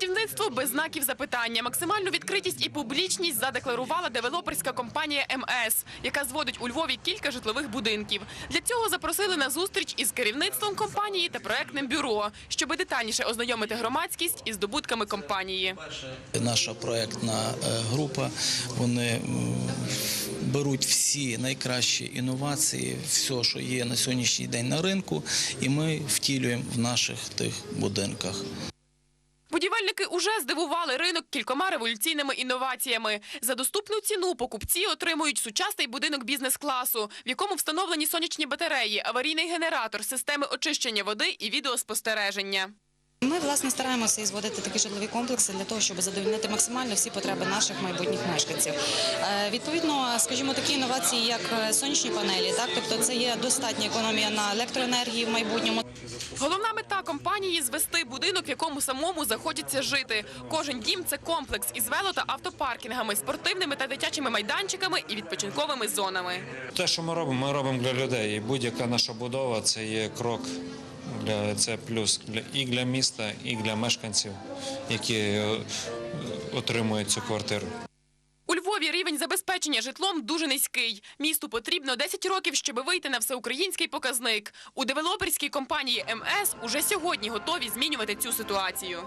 будівництво без знаків запитання. Максимальну відкритість і публічність задекларувала девелоперська компанія МС, яка зводить у Львові кілька житлових будинків. Для цього запросили на зустріч із керівництвом компанії та проектним бюро, щоби детальніше ознайомити громадськість із здобутками компанії. Наша проектна е, група вони беруть всі найкращі інновації, все, що є на сьогоднішній день на ринку, і ми втілюємо в наших тих будинках. Будівельники уже здивували ринок кількома революційними інноваціями. За доступну ціну покупці отримують сучасний будинок бізнес-класу, в якому встановлені сонячні батареї, аварійний генератор, системи очищення води і відеоспостереження. Ми власне стараємося зводити такі житлові комплекси для того, щоб задовольнити максимально всі потреби наших майбутніх мешканців. Е, Відповідно, скажімо, такі інновації, як е, сонячні панелі, так тобто це є достатня економія на електроенергії в майбутньому. Головна мета компанії звести будинок, в якому самому захочеться жити. Кожен дім це комплекс із вело та автопаркінгами, спортивними та дитячими майданчиками і відпочинковими зонами. Те, що ми робимо, ми робимо для людей. І будь-яка наша будова це є крок це плюс і для міста, і для мешканців, які е, отримують цю квартиру. У Львові рівень забезпечення житлом дуже низький. Місту потрібно 10 років, щоб вийти на всеукраїнський показник. У девелоперській компанії МС уже сьогодні готові змінювати цю ситуацію.